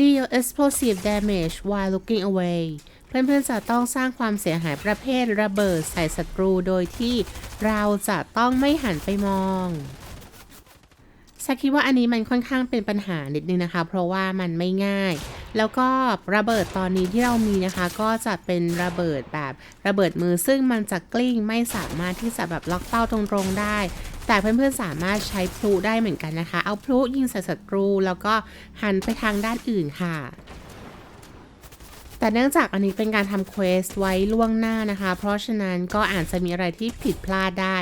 deal explosive damage while looking away เพื่อนๆจะต้องสร้างความเสียหายประเภทระเบิดใส่ศัตรูโดยที่เราจะต้องไม่หันไปมองแซคคิดว่าอันนี้มันค่อนข้างเป็นปัญหานิดนึงนะคะ เพราะว่ามันไม่ง่าย แล้วก็ระเบิดตอนนี้ที่เรามีนะคะ ก็จะเป็นระเบิดแบบระเบิดมือซึ่งมันจะกลิ้งไม่สามารถที่จะแบบล็อกเป้าตรงๆได้ แต่เพื่อนๆสามารถใช้พลุได้เหมือนกันนะคะ เอาพลุยิงใส่ศัตรู แล้วก็หันไปทางด้านอื่นค่ะ แต่เนื่องจากอันนี้เป็นการทำเควสไว้ล่วงหน้านะคะ เพราะฉะนั้นก็อาจจะมีอะไรที่ผิดพลาดได้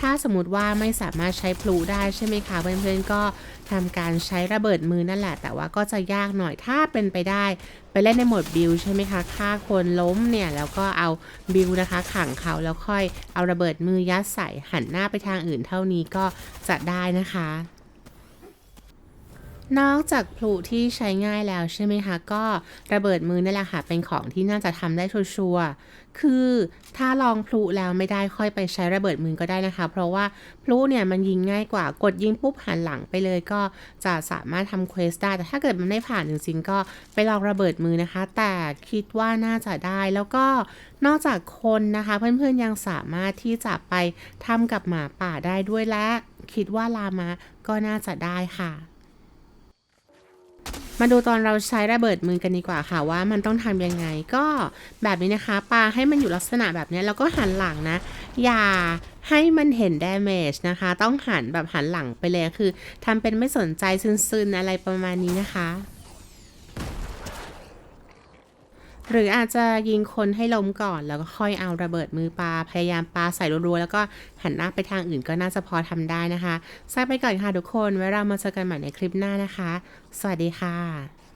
ถ้าสมมติว่าไม่สามารถใช้พลุได้ใช่ไหมคะเพื่อนๆก็ทำการใช้ระเบิดมือนั่นแหละ แต่ว่าก็จะยากหน่อยถ้าเป็นไปได้ ไปเล่นในโหมดบิลใช่ไหมคะฆ่าคนล้มเนี่ยแล้วก็เอาบิลนะคะขังเขาแล้วค่อยเอาระเบิดมือยัดใส่หันหน้าไปทางอื่นเท่านี้ก็จะได้นะคะ นอกจากพลุที่ใช้ง่ายแล้วใช่ไหมคะ ก็ระเบิดมือนั่แหละค่ะ เป็นของที่น่าจะทำได้ชัวร์คือถ้าลองพลุแล้วไม่ได้ค่อยไปใช้ระเบิดมือก็ได้นะคะ เพราะว่าพลุเนี่ยมันยิงง่ายกว่ากดยิงปุ๊บหันหลังไปเลยก็จะสามารถทำเควสได้ แต่ถ้าเกิดมันไม่ผ่านจริงๆก็ไปลองระเบิดมือนะคะ แต่คิดว่าน่าจะได้แล้วก็นอกจากคนนะคะ เพื่อนๆยังสามารถที่จะไปทำกับหมาป่าได้ด้วยและ คิดว่าลามะก็น่าจะได้ค่ะ มาดูตอนเราใช้ระเบิดมือกันดีกว่าค่ะว่ามันต้องทำยังไง ก็แบบนี้นะคะปาให้มันอยู่ลักษณะแบบนี้แล้วก็หันหลังนะ อย่าให้มันเห็น damage นะคะ ต้องหันแบบหันหลังไปเลยคือทำเป็นไม่สนใจซึนๆอะไรประมาณนี้นะคะ หรืออาจจะยิงคนให้ล้มก่อน แล้วก็ค่อยเอาระเบิดมือปาพยายามปาใส่รัวๆแล้วก็หันหน้าไปทางอื่นก็น่าจะพอทำได้นะคะทราบไปก่อนค่ะทุกคนไว้เรามาเจอกันใหม่ในคลิปหน้านะคะ สวัสดีค่ะ